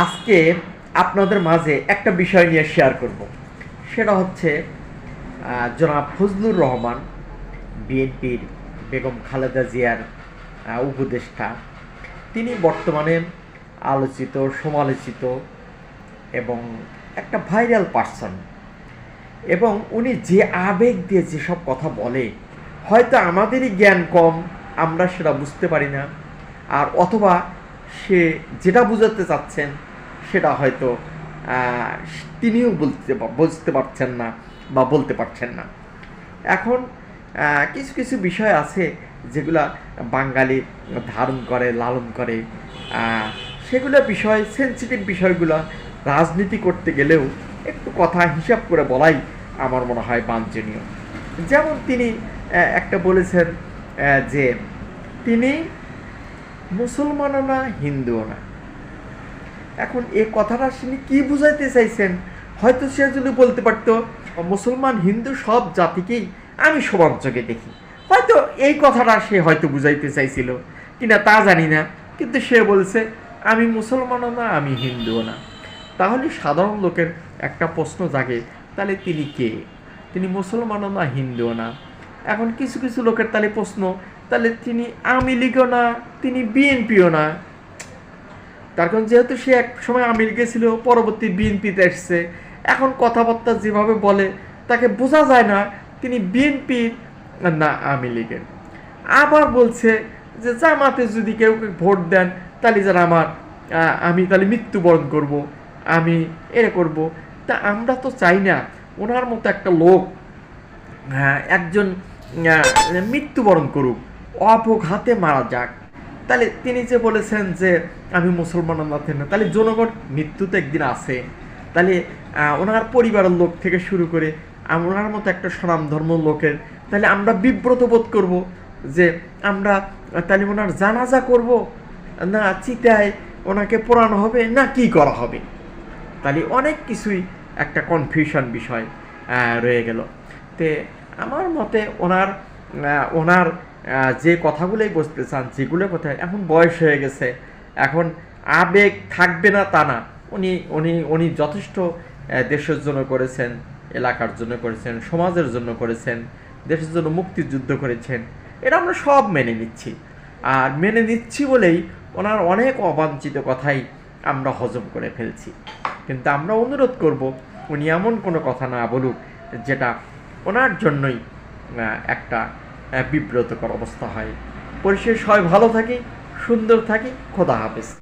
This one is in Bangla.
আজকে আপনাদের মাঝে একটা বিষয় নিয়ে শেয়ার করব। সেটা হচ্ছে জনাব ফজলুর রহমান, বিএনপির বেগম খালেদা জিয়ার উপদেষ্টা। তিনি বর্তমানে আলোচিত, সমালোচিত এবং একটা ভাইরাল পার্সন এবং উনি যে আবেগ দিয়ে যেসব কথা বলে, হয়তো আমাদেরই জ্ঞান কম, আমরা সেটা বুঝতে পারি না। আর অথবা সে যেটা বুঝাতে চাচ্ছেন, সেটা হয়তো তিনিও বলতে বুঝতে পারছেন না বা বলতে পারছেন না। এখন কিছু কিছু বিষয় আছে যেগুলা বাঙালি ধারণ করে, লালন করে। সেগুলো বিষয় সেন্সিটিভ বিষয়গুলো রাজনীতি করতে গেলেও একটু কথা হিসাব করে বলাই আমার মনে হয় বাঞ্ছনীয়। যেমন তিনি একটা বলেছেন যে তিনি মুসলমানও না, হিন্দুও না। এখন এই কথাটা তিনি কি বুঝাইতে চাইছেন? হয়তো সে যদি বলতে পারতো মুসলমান, হিন্দু সব জাতিকেই আমি সমান চোখে দেখি। হয়তো এই কথাটা সে হয়তো বুঝাইতে চাইছিল, কিনা তা জানি না, কিন্তু সে বলছে, আমি মুসলমানও না, আমি হিন্দুও না। তাহলে সাধারণ লোকের একটা প্রশ্ন জাগে, তাহলে তিনি কে? তিনি মুসলমানও না, হিন্দুও না। এখন কিছু কিছু লোকের তাহলে প্রশ্ন তাহলে তিনি আওয়ামী লীগও না তিনি বিএনপিও না। তার কারণ যেহেতু সে এক সময় আমির গেছিল পরবর্তী বিএনপিতে এসছে। এখন কথাবার্তা যেভাবে বলে তাকে বোঝা যায় না তিনি বিএনপির না আওয়ামী লীগের। আবার বলছে যে জামাতে যদি কেউ ভোট দেন তাহলে যেন আমার আমি তাহলে মৃত্যুবরণ করব আমি এরে করব। তা আমরা তো চাই না ওনার মতো একটা লোক হ্যাঁ, একজন মৃত্যুবরণ করুক। অপঘাতে মারা যাক। তাহলে তিনি যে বলেছেন যে, আমি মুসলমান না তাহলে জনগণ মৃত্যু তো একদিন আছে তাহলে ওনার পরিবারের লোক থেকে শুরু করে ওনার মতো একটা সনাম ধর্ম লোকের, তাহলে আমরা বিব্রত বোধ করব যে, আমরা, তাহলে ওনার জানাজা করব না চিতায় ওনাকে পোড়ানো হবে না কি করা হবে? তাহলে অনেক কিছুই একটা কনফিউশন বিষয় রয়ে গেল। তে, আমার মতে ওনার ওনার যে কথাগুলোই বলতে চান যেগুলো কথা এখন বয়স হয়ে গেছে, এখন আবেগ থাকবে না তা না। উনি উনি উনি যথেষ্ট দেশের জন্য করেছেন, এলাকার জন্য করেছেন, সমাজের জন্য করেছেন, দেশের জন্য মুক্তিযুদ্ধ করেছেন। এটা আমরা সব মেনে নিচ্ছি। আর মেনে নিচ্ছি বলেই ওনার অনেক অবাঞ্ছিত কথাই আমরা হজম করে ফেলছি। কিন্তু আমরা অনুরোধ করব, উনি এমন কোনো কথা না বলুক, যেটা ওনার জন্যই একটা বিব্রতকর অবস্থা হয়। পরিশেষ হয় ভালো থাকি সুন্দর থাকি খোদা হাফেজ।